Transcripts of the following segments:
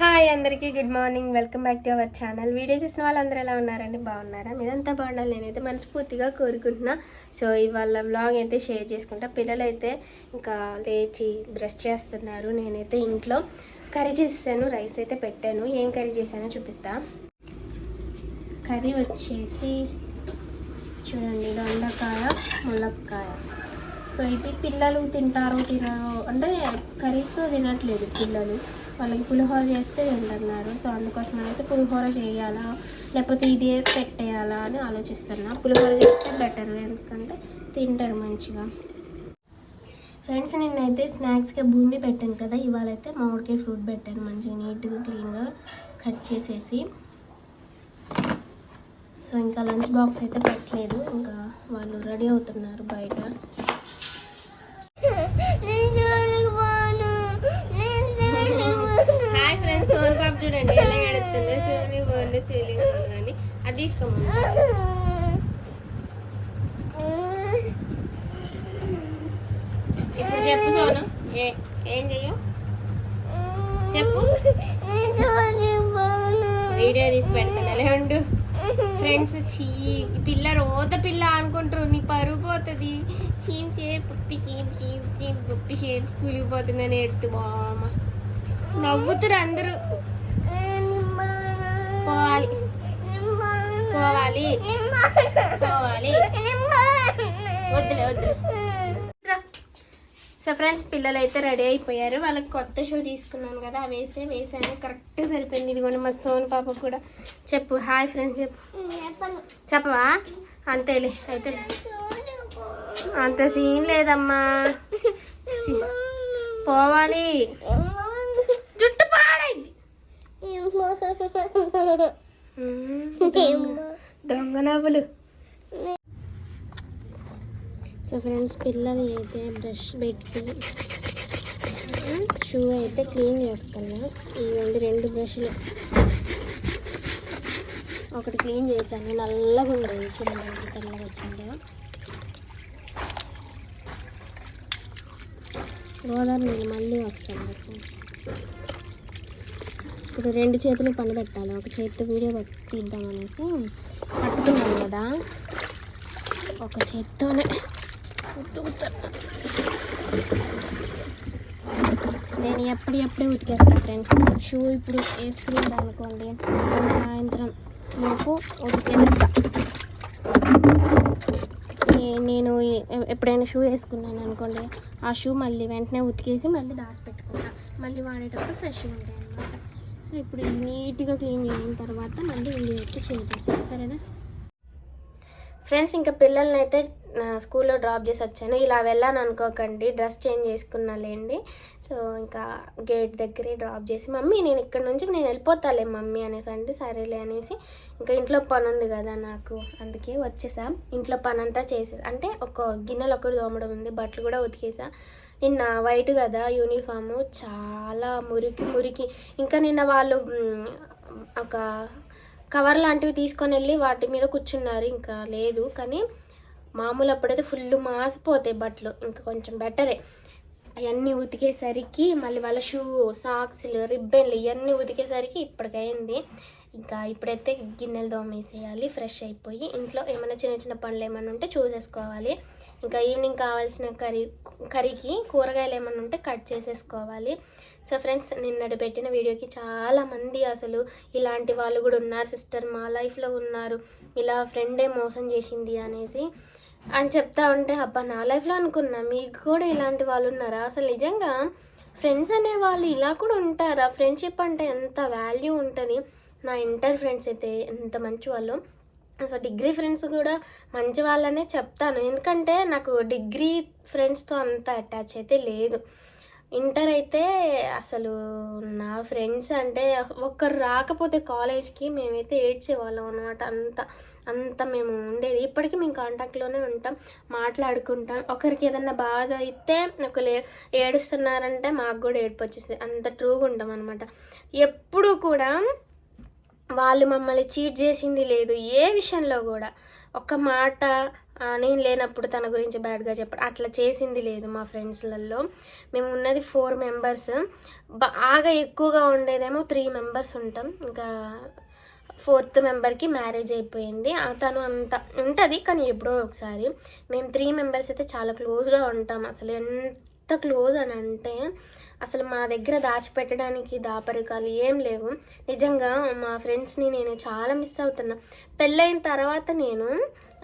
Hi అందరికీ good morning. Welcome back to our channel. Video చేసిన వాళ్ళందరూ ఎలా ఉన్నారండి? బాగున్నారా? మీరంతా బాగుండాలి నేనైతే మనస్ఫూర్తిగా కోరుకుంటున్నా. సో ఇవాళ వ్లాగ్ అయితే షేర్ చేసుకుంటా. పిల్లలు అయితే ఇంకా లేచి బ్రష్ చేస్తున్నారు. నేనైతే ఇంట్లో కర్రీ చేసాను రైస్ అయితే పెట్టాను. ఏం కర్రీ చేశానో చూపిస్తా. కర్రీ వచ్చేసి చూడండి దొండకాయ ములక్కాయ సో ఇది పిల్లలు తింటారు తినరు అంటే కర్రీస్తో తినట్లేదు పిల్లలు. వాళ్ళకి పులిహోర చేస్తే తింటున్నారు సో అందుకోసం అనేసి పులిహోర చేయాలా? లేకపోతే ఇదే పెట్టేయాలా అని ఆలోచిస్తున్నా. పులిహోర చేస్తే బెటర్ ఎందుకంటే తింటారు మంచిగా. ఫ్రెండ్స్ నిన్నైతే స్నాక్స్గా బూందీ పెట్టాను కదా ఇవాళ అయితే మామిడికాయ ఫ్రూట్ పెట్టాను మంచిగా నీట్గా క్లీన్గా కట్ చేసేసి. సో ఇంకా లంచ్ బాక్స్ అయితే పెట్టలేదు. ఇంకా వాళ్ళు రెడీ అవుతున్నారు బయట హాయ్ ఫ్రెండ్స్ సోన్ పాప్ చూడండి ఎలా ఎడుతుంది సోని బోర్లు చేయలేదు అని అది తీసుకోమని. ఇప్పుడు చెప్పు సోను. ఏ ఏం చెయ్యు? చెప్పు. వీడియో తీసి పెడతాను ఉండు. ఫ్రెండ్స్ చీ పిల్ల రోత పిల్ల అనుకుంటారు. నీ పరుగు పోతుంది. చీమ్ చే పప్పి చీమ్ చీమ్ చీమ్ పప్పి చేయం స్కూల్కి పోతుందని ఎడుతు బామ్మ. నవ్వుతురు అందరూ. పోవాలి. పోవాలి. పోవాలి. వద్దులే వద్దులే. సో ఫ్రెండ్స్ పిల్లలు అయితే రెడీ అయిపోయారు. వాళ్ళకి కొత్త షూ తీసుకున్నాను కదా అవి వేస్తే వేసాను. కరెక్ట్ సరిపోయింది. ఇదిగోండి మా సోన్ పాప కూడా. చెప్పు హాయ్ ఫ్రెండ్స్ చెప్పు. చెప్పవా? అంతేలే అయితే అంత సీన్ లేదమ్మా. పోవాలి. దొంగ. నవ్వులు. సో ఫ్రెండ్స్ పిల్లలు అయితే బ్రష్ పెట్టి షూ అయితే క్లీన్ చేస్తున్నా ఇవ్వండి రెండు బ్రష్లు. ఒకటి క్లీన్ చేశాను. నల్లగా ఉండేది చూడండి ఎంత తెల్లగా వచ్చిందో. గోదావరి నీళ్ళు మళ్ళీ వస్తాను ఫ్రెండ్స్. ఇప్పుడు రెండు చేతులు పని పెట్టాలి ఒక చేతితో వీడియో పట్టిద్దాం అనేసి పట్టుకున్నాను కదా. ఒక చేత్తోనే నేను ఎప్పుడు ఎప్పుడే ఉతికేస్తాను ఫ్రెండ్స్. షూ ఇప్పుడు వేసుకున్నాడు అనుకోండి సాయంత్రం లోపు ఉతికేస్తా. నేను ఎప్పుడైనా షూ వేసుకున్నాను అనుకోండి ఆ షూ మళ్ళీ వెంటనే ఉతికేసి మళ్ళీ దాచిపెట్టుకుంటా. మళ్ళీ వాడేటప్పుడు ఫ్రెష్గా ఉంటాయి. సో ఇప్పుడు నీట్గా క్లీన్ చేసిన తర్వాత మళ్ళీ ఇల్లు పెట్టి చేంజ్ చేస్తాను సరేనా? ఫ్రెండ్స్ ఇంకా పిల్లల్ని అయితే స్కూల్లో డ్రాప్ చేసి వచ్చాను. ఇలా వెళ్ళాను అనుకోకండి. డ్రెస్ చేంజ్ చేసుకున్నాలేండి సో ఇంకా గేట్ దగ్గరే డ్రాప్ చేసి మమ్మీ నేను ఇక్కడ నుంచి నేను వెళ్ళిపోతాలే మమ్మీ అనేసి అంటే సరేలే అనేసి ఇంకా ఇంట్లో పని ఉంది కదా నాకు అందుకే వచ్చేసా. ఇంట్లో పని అంతా చేసేసా అంటే ఒక గిన్నెలు ఒకటి తోమడం ఉంది బట్టలు కూడా ఉతికేసా. నిన్న వైట్ కదా యూనిఫాము చాలా మురికి మురికి. ఇంకా నిన్న వాళ్ళు ఒక కవర్ లాంటివి తీసుకొని వెళ్ళి వాటి మీద కూర్చున్నారు. ఇంకా లేదు కానీ మామూలు అప్పుడైతే ఫుల్ మాసిపోతాయి బట్టలు. ఇంకా కొంచెం బెటరే అవన్నీ ఉతికేసరికి మళ్ళీ వాళ్ళ షూ సాక్స్లు రిబ్బన్లు ఇవన్నీ ఉతికేసరికి ఇప్పటికైంది. ఇంకా ఇప్పుడైతే గిన్నెలు దోమేసేయాలి ఫ్రెష్ అయిపోయి ఇంట్లో ఏమైనా చిన్న చిన్న పనులు ఏమైనా ఉంటే చూసేసుకోవాలి. ఇంకా ఈవినింగ్ కావాల్సిన కర్రీ కర్రీకి కూరగాయలు ఏమైనా ఉంటే కట్ చేసేసుకోవాలి. సో ఫ్రెండ్స్ నిన్నటి పెట్టిన వీడియోకి చాలా మంది అసలు ఇలాంటి వాళ్ళు కూడా ఉన్నారు. సిస్టర్ మా లైఫ్లో ఉన్నారు. ఇలా ఫ్రెండే మోసం చేసింది అనేసి అని చెప్తా ఉంటే అబ్బా నా లైఫ్లో అనుకున్నా మీకు కూడా ఇలాంటి వాళ్ళు ఉన్నారా? అసలు నిజంగా ఫ్రెండ్స్ అనే వాళ్ళు ఇలా కూడా ఉంటారా? ఫ్రెండ్షిప్ అంటే ఎంత వాల్యూ ఉంటుంది? నా ఇంటర్ ఫ్రెండ్స్ అయితే ఎంత మంచి వాళ్ళు. సో డిగ్రీ ఫ్రెండ్స్ కూడా మంచి వాళ్ళనే చెప్తాను. ఎందుకంటే నాకు డిగ్రీ ఫ్రెండ్స్తో అంత అటాచ్ అయితే లేదు. ఇంటర్ అయితే అసలు నా ఫ్రెండ్స్ అంటే ఒక్కరు రాకపోతే కాలేజ్కి మేమైతే ఏడ్చేవాళ్ళం అనమాట అంత అంత మేము ఉండేది. ఇప్పటికీ మేము కాంటాక్ట్లోనే ఉంటాం మాట్లాడుకుంటాం. ఒకరికి ఏదన్నా బాధ అయితే ఒకరు ఏడుస్తున్నారంటే మాకు కూడా ఏడుపు వచ్చేసింది అంత ట్రూగా ఉంటాం అనమాట ఎప్పుడు కూడా వాళ్ళు మమ్మల్ని చీట్ చేసింది లేదు ఏ విషయంలో కూడా. ఒక్క మాట నేను లేనప్పుడు తన గురించి బ్యాడ్గా చెప్పడం అట్లా చేసింది లేదు మా ఫ్రెండ్స్లలో. మేము ఉన్నది ఫోర్ మెంబర్స్. బాగా ఎక్కువగా ఉండేదేమో త్రీ మెంబర్స్ ఉంటాం. ఇంకా ఫోర్త్ మెంబర్కి మ్యారేజ్ అయిపోయింది. తను అంత ఉంటుంది కానీ ఎప్పుడో ఒకసారి. మేము త్రీ మెంబర్స్ అయితే చాలా క్లోజ్గా ఉంటాం. అసలు ఎంత క్లోజ్ అని అంటే అసలు మా దగ్గర దాచిపెట్టడానికి దాపరికాలు ఏం లేవు. నిజంగా మా ఫ్రెండ్స్ని నేను చాలా మిస్ అవుతున్నా. పెళ్ళైన తర్వాత నేను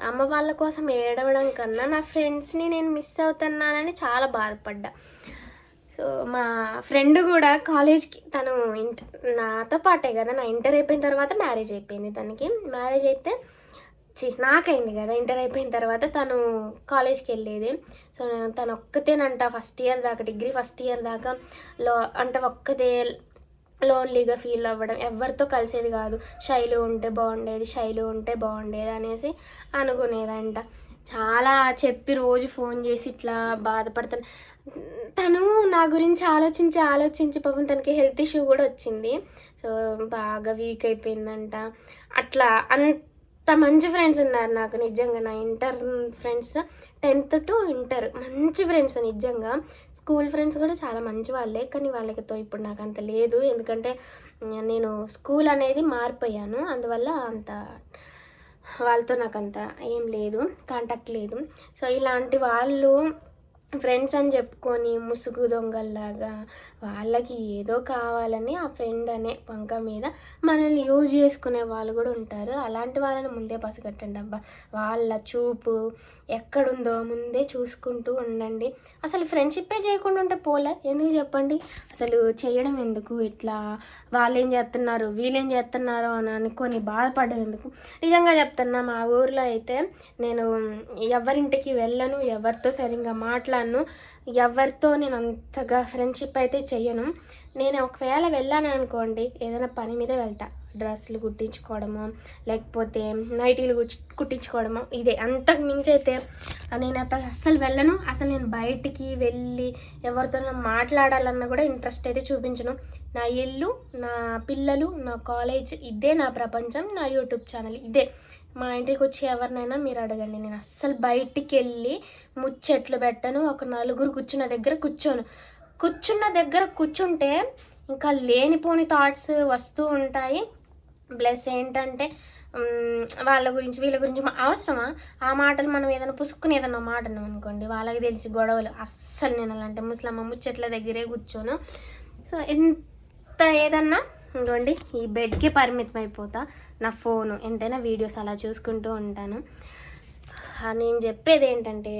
అమ్మ వాళ్ళ కోసం ఏడవడం కన్నా నా ఫ్రెండ్స్ని నేను మిస్ అవుతున్నానని చాలా బాధపడ్డా. సో మా ఫ్రెండ్ కూడా కాలేజ్కి తను ఇంటర్ నాతో పాటే కదా నా ఇంటర్ అయిపోయిన తర్వాత మ్యారేజ్ అయిపోయింది తనకి. మ్యారేజ్ అయితే చి నాకైంది కదా ఇంటర్ అయిపోయిన తర్వాత తను కాలేజ్కి వెళ్ళేది సో తను ఒక్కతేనంట ఫస్ట్ ఇయర్ దాకా డిగ్రీ ఫస్ట్ ఇయర్ దాకా లో అంటే ఒక్కతే లోన్లీగా ఫీల్ అవ్వడం ఎవరితో కలిసేది కాదు. శైలు ఉంటే బాగుండేది శైలు ఉంటే బాగుండేది అనేసి అనుకునేదంట. చాలా చెప్పి రోజు ఫోన్ చేసి ఇట్లా బాధపడతాను తను నా గురించి ఆలోచించి ఆలోచించి పాపం తనకి హెల్త్ ఇష్యూ కూడా వచ్చింది. సో బాగా వీక్ అయిపోయిందంట. అట్లా అంత మంచి ఫ్రెండ్స్ ఉన్నారు నాకు నిజంగా. నా inter friends tenth to inter మంచి ఫ్రెండ్స్ నిజంగా. స్కూల్ ఫ్రెండ్స్ కూడా చాలా మంచి వాళ్ళే. కానీ వాళ్ళకితో ఇప్పుడు నాకు అంత లేదు. ఎందుకంటే నేను స్కూల్ అనేది మారిపోయాను. అందువల్ల అంత వాళ్ళతో నాకు అంత ఏం లేదు. కాంటాక్ట్ లేదు. సో ఇలాంటి వాళ్ళు ఫ్రెండ్స్ అని చెప్పుకొని ముసుగు దొంగల్లాగా వాళ్ళకి ఏదో కావాలని ఆ ఫ్రెండ్ అనే పంక మీద మనల్ని యూజ్ చేసుకునే వాళ్ళు కూడా ఉంటారు. అలాంటి వాళ్ళని ముందే పసిగట్టండి అబ్బా. వాళ్ళ చూపు ఎక్కడుందో ముందే చూసుకుంటూ ఉండండి. అసలు ఫ్రెండ్షిప్పే చేయకుండా ఉంటే పోలే. ఎందుకు చెప్పండి? అసలు చేయడం ఎందుకు? ఇట్లా వాళ్ళు ఏం చేస్తున్నారు? వీళ్ళేం చేస్తున్నారు అని అనుకొని బాధపడడం ఎందుకు? నిజంగా చెప్తున్నా మా ఊర్లో అయితే నేను ఎవరింటికి వెళ్ళను ఎవరితో సరిగ్గా వెళ్ళాను ఎవరితో నేను అంతగా ఫ్రెండ్షిప్ అయితే చెయ్యను. నేను ఒకవేళ వెళ్ళాను అనుకోండి ఏదైనా పని మీద వెళ్తా. డ్రెస్సులు కుట్టించుకోవడము లేకపోతే నైటీలు కుట్టించుకోవడము ఇదే. అంతకు మించి అయితే నేను అంత అస్సలు వెళ్ళను. అసలు నేను బయటికి వెళ్ళి ఎవరితో మాట్లాడాలన్నా కూడా ఇంట్రెస్ట్ అయితే చూపించను. నా ఇల్లు నా పిల్లలు నా కాలేజ్ ఇదే నా ప్రపంచం నా యూట్యూబ్ ఛానల్ ఇదే. మా ఇంటికి వచ్చి ఎవరినైనా మీరు అడగండి. నేను అస్సలు బయటికి వెళ్ళి ముచ్చట్లు పెట్టను. ఒక నలుగురు కూర్చున్న దగ్గర కూర్చోను. కూర్చున్న దగ్గర కూర్చుంటే ఇంకా లేనిపోని థాట్స్ వస్తూ ఉంటాయి. ప్లస్ ఏంటంటే వాళ్ళ గురించి వీళ్ళ గురించి అవసరమా? ఆ మాటలు మనం ఏదైనా పుసుక్కుని ఏదైనా మాట అన్నాం అనుకోండి వాళ్ళకి తెలిసి గొడవలు. అస్సలు నేను అలాంటి ముసలమ్మ ముచ్చట్ల దగ్గరే కూర్చోను. సో ఎంత ఏదన్నా ఇంకోండి ఈ బెడ్కి పరిమితం అయిపోతా నా ఫోను ఎంతైనా వీడియోస్ అలా చూసుకుంటూ ఉంటాను. నేను చెప్పేది ఏంటంటే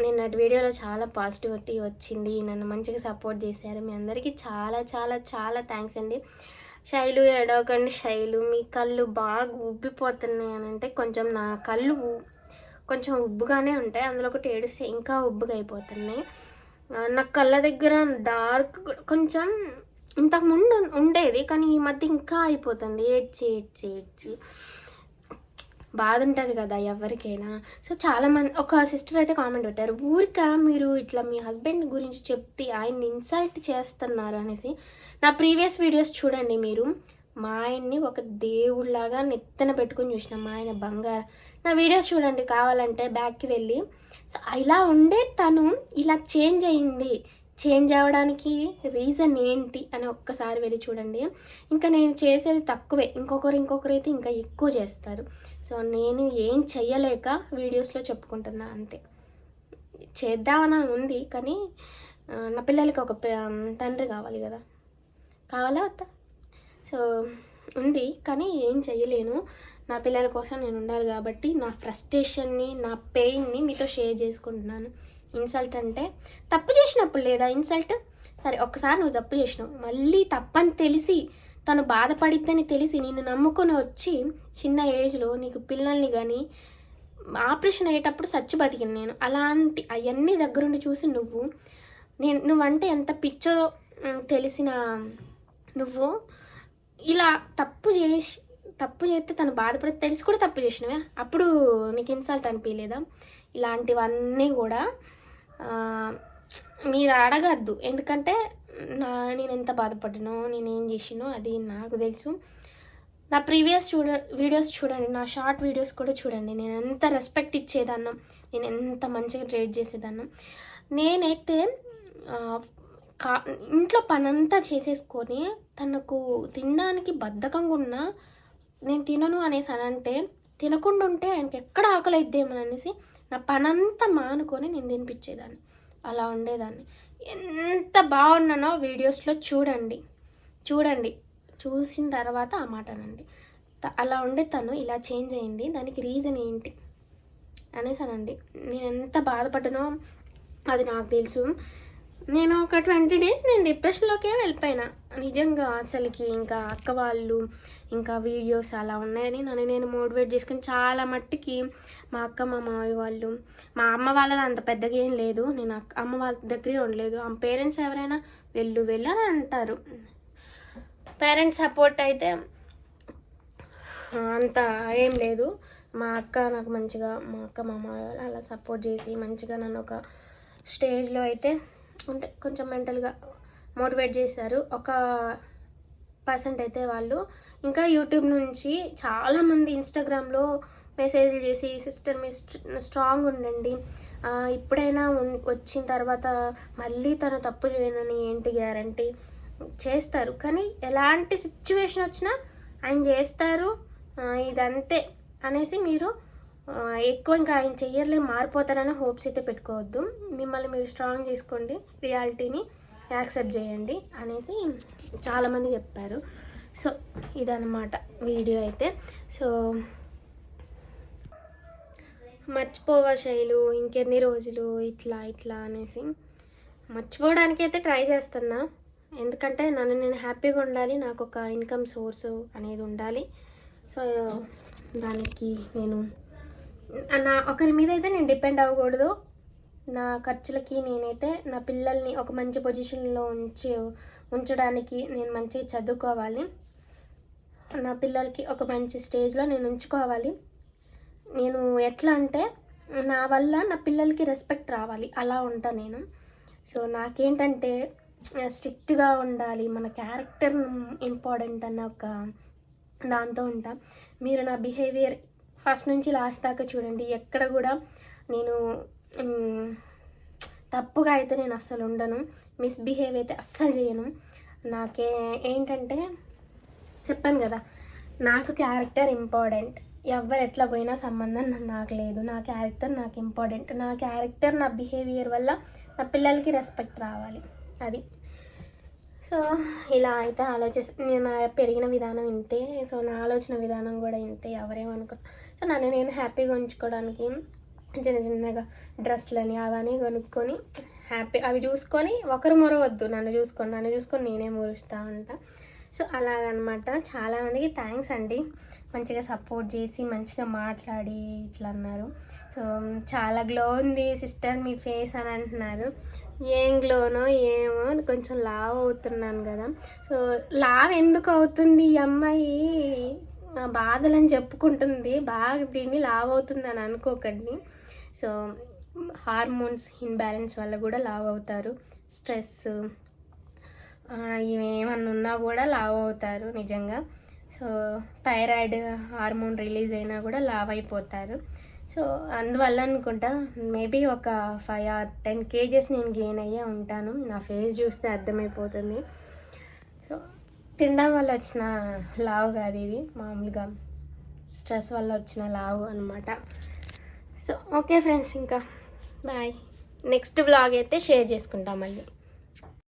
నిన్నటి వీడియోలో చాలా పాజిటివిటీ వచ్చింది. నన్ను మంచిగా సపోర్ట్ చేశారు. మీ అందరికీ చాలా చాలా చాలా థ్యాంక్స్ అండి. శైలు ఎడవకండి శైలు మీ కళ్ళు బాగా ఉబ్బిపోతున్నాయి అని అంటే కొంచెం నా కళ్ళు కొంచెం ఉబ్బుగానే ఉంటాయి. అందులో ఒకటి ఏడుస్తే ఇంకా ఉబ్బుగా అయిపోతున్నాయి. నా కళ్ళ దగ్గర డార్క్ కొంచెం ఇంతకు ముందు ఉండేది కానీ ఈ మధ్య ఇంకా అయిపోతుంది. ఏడ్చి ఏడ్చి ఏడ్చి. బాధ ఉంటుంది కదా ఎవరికైనా. సో చాలా మంది ఒక సిస్టర్ అయితే కామెంట్ పెట్టారు ఊరిక మీరు ఇట్లా మీ హస్బెండ్ గురించి చెప్తే ఆయన్ని ఇన్సల్ట్ చేస్తున్నారు అనేసి. నా ప్రీవియస్ వీడియోస్ చూడండి మీరు. మా ఆయన్ని ఒక దేవుడిలాగా నెత్తన పెట్టుకుని చూసిన మా ఆయన బంగారు. నా వీడియోస్ చూడండి కావాలంటే బ్యాక్కి వెళ్ళి. సో ఇలా ఉండే తను ఇలా చేంజ్ అయింది. చేంజ్ అవ్వడానికి రీజన్ ఏంటి అని ఒక్కసారి వెళ్ళి చూడండి. ఇంకా నేను చేసేది తక్కువే. ఇంకొకరు ఇంకొకరు అయితే ఇంకా ఎక్కువ చేస్తారు. సో నేను ఏం చెయ్యలేక వీడియోస్లో చెప్పుకుంటున్నా అంతే. చేద్దామని ఉంది కానీ నా పిల్లలకి ఒక తండ్రి కావాలి కదా. కావాలా వద్దా సో ఉంది కానీ ఏం చెయ్యలేను. నా పిల్లల కోసం నేను ఉండాలి కాబట్టి నా ఫ్రస్ట్రేషన్ని నా పెయిన్ని మీతో షేర్ చేసుకుంటున్నాను. ఇన్సల్ట్ అంటే తప్పు చేసినప్పుడు లేదా ఇన్సల్ట్? సరే ఒక్కసారి నువ్వు తప్పు చేసినావు. మళ్ళీ తప్పని తెలిసి తను బాధపడిద్దని తెలిసి నిన్ను నమ్ముకొని వచ్చి చిన్న ఏజ్లో నీకు పిల్లల్ని కానీ ఆపరేషన్ అయ్యేటప్పుడు సచ్చి బతికిన నేను. అలాంటి అవన్నీ దగ్గరుండి చూసి నువ్వు నేను నువ్వంటే ఎంత పిచ్చో తెలిసిన నువ్వు ఇలా తప్పు చేసి తప్పు చేస్తే తను బాధపడి తెలిసి కూడా తప్పు చేసినవే? అప్పుడు నీకు ఇన్సల్ట్ అనిపించలేదా ఇలాంటివన్నీ కూడా మీరు అడగద్దు. ఎందుకంటే నా నేను ఎంత బాధపడ్డానో నేను ఏం చేసినో అది నాకు తెలుసు. నా ప్రీవియస్ చూడ వీడియోస్ చూడండి. నా షార్ట్ వీడియోస్ కూడా చూడండి. నేను ఎంత రెస్పెక్ట్ ఇచ్చేదాన్నో నేను ఎంత మంచిగా ట్రేడ్ చేసేదాన్నో. నేనైతే కా ఇంట్లో పనంతా చేసేసుకొని తనకు తినడానికి బద్ధకంగా ఉన్నా నేను తినను అనేసి అని అంటే తినకుండా ఉంటే ఆయనకి ఎక్కడ ఆకలి అయిద్దేమని అనేసి నా పనంతా మానుకొని నేను తినిపించేదాన్ని. అలా ఉండేదాన్ని. ఎంత బాగున్నానో వీడియోస్లో చూడండి. చూడండి. చూసిన తర్వాత ఆ మాట అనండి. అలా ఉండే తను ఇలా చేంజ్ అయింది. దానికి రీజన్ ఏంటి? అనేసానండి నేను ఎంత బాధపడ్డానో అది నాకు తెలుసు. నేను ఒక ట్వంటీ డేస్ నేను డిప్రెషన్లోకే వెళ్ళిపోయినా. నిజంగా అసలుకి ఇంకా అక్క వాళ్ళు ఇంకా వీడియోస్ అలా ఉన్నాయని నన్ను నేను మోటివేట్ చేసుకుని చాలా మట్టికి మా అక్క మా మామయ్య వాళ్ళు మా అమ్మ వాళ్ళది అంత పెద్దగా ఏం లేదు. నేను అక్క అమ్మ వాళ్ళ దగ్గరే ఉండలేదు. ఆ పేరెంట్స్ ఎవరైనా వెళ్ళు వెళ్ళు అని అంటారు. పేరెంట్స్ సపోర్ట్ అయితే అంత ఏం లేదు. మా అక్క నాకు మంచిగా మా అక్క మా అమ్మ వాళ్ళు అలా సపోర్ట్ చేసి మంచిగా నన్ను ఒక స్టేజ్లో అయితే అంటే కొంచెం మెంటల్గా మోటివేట్ చేశారు. ఒక పర్సెంట్ అయితే వాళ్ళు. ఇంకా యూట్యూబ్ నుంచి చాలామంది ఇన్స్టాగ్రామ్లో మెసేజ్లు చేసి సిస్టర్ మీ స్ట్రాంగ్ ఉండండి. ఇప్పుడైనా వచ్చిన తర్వాత మళ్ళీ తను తప్పు చేయనని ఏంటి గ్యారంటీ? చేస్తారు. కానీ ఎలాంటి సిచ్యువేషన్ వచ్చినా ఆయన చేస్తారు. ఇదంతే అనేసి మీరు ఎక్కువ ఇంకా ఆయన చెయ్యర్లే మారిపోతారని హోప్స్ అయితే పెట్టుకోవద్దు. మిమ్మల్ని మీరు స్ట్రాంగ్ చేసుకోండి రియాలిటీని. యాక్సెప్ట్ చేయండి అనేసి చాలామంది చెప్పారు. సో ఇదన్నమాట వీడియో అయితే. సో మర్చిపోవా శైలు ఇంకెన్ని రోజులు ఇట్లా ఇట్లా అనేసి. మర్చిపోవడానికి అయితే ట్రై చేస్తున్నా. ఎందుకంటే నన్ను నేను హ్యాపీగా ఉండాలి నాకు ఒక ఇన్కమ్ సోర్స్ అనేది ఉండాలి. సో దానికి నేను నా ఒకరి మీద అయితే నేను డిపెండ్ అవ్వకూడదు. నా ఖర్చులకి నేనైతే నా పిల్లల్ని ఒక మంచి పొజిషన్లో ఉంచి ఉంచడానికి నేను మంచిగా చదువుకోవాలి. నా పిల్లలకి ఒక మంచి స్టేజ్లో నేను ఉంచుకోవాలి. నేను ఎట్లా అంటే నా వల్ల నా పిల్లలకి రెస్పెక్ట్ రావాలి. అలా ఉంటా నేను. సో నాకేంటంటే స్ట్రిక్ట్గా ఉండాలి. మన క్యారెక్టర్ ఇంపార్టెంట్ అన్న ఒక దాంతో ఉంటా. మీరు నా బిహేవియర్ ఫస్ట్ నుంచి లాస్ట్ దాకా చూడండి. ఎక్కడ కూడా నేను తప్పుగా అయితే నేను అస్సలు ఉండను. మిస్బిహేవ్ అయితే అస్సలు చేయను. నాకే ఏంటంటే చెప్పాను కదా నాకు క్యారెక్టర్ ఇంపార్టెంట్. ఎవరు ఎట్లా పోయినా సంబంధం నాకు లేదు. నా క్యారెక్టర్ నాకు ఇంపార్టెంట్. నా క్యారెక్టర్ నా బిహేవియర్ వల్ల నా పిల్లలకి రెస్పెక్ట్ రావాలి. అది. సో ఇలా అయితే ఆలోచిస్ నేను పెరిగిన విధానం ఇంతే. సో నా ఆలోచన విధానం కూడా ఇంతే. ఎవరేమనుకో సో నన్ను నేను హ్యాపీగా ఉంచుకోవడానికి చిన్న చిన్నగా డ్రెస్లని అవన్నీ కొనుక్కొని హ్యాపీ అవి చూసుకొని ఒకరు మొరవద్దు. నన్ను చూసుకొని నన్ను చూసుకొని నేనే మురుస్తూ ఉంటా. సో అలాగనమాట. చాలామందికి థ్యాంక్స్ అండి. మంచిగా సపోర్ట్ చేసి మంచిగా మాట్లాడి ఇట్లా అన్నారు సో చాలా గ్లో ఉంది సిస్టర్ మీ ఫేస్ అని అంటున్నారు. ఏం గ్లోనో ఏమో కొంచెం లావ్ అవుతున్నాను కదా. సో లావ్ ఎందుకు అవుతుంది ఈ అమ్మాయి? బాధలని చెప్పుకుంటుంది. బాగా దీన్ని లావ్ అవుతుంది అని అనుకోకండి. సో హార్మోన్స్ ఇన్బ్యాలెన్స్ వల్ల కూడా లావ్ అవుతారు. స్ట్రెస్ ఇవేమన్నా ఉన్నా కూడా లావ్ అవుతారు నిజంగా. సో థైరాయిడ్ హార్మోన్ రిలీజ్ అయినా కూడా లావ్ అయిపోతారు. సో అందువల్ల అనుకుంటా మేబీ ఒక ఫైవ్ ఆర్ టెన్ కేజెస్ నేను గెయిన్ అయ్యే ఉంటాను. నా ఫేస్ చూస్తే అర్థమైపోతుంది. సో తినడం వల్ల వచ్చిన లావు కాదు ఇది. మామూలుగా స్ట్రెస్ వల్ల వచ్చిన లావు అనమాట సో ఓకే ఫ్రెండ్స్ ఇంకా. బాయ్. నెక్స్ట్ వ్లాగ్ అయితే షేర్ చేసుకుంటాం మళ్ళీ.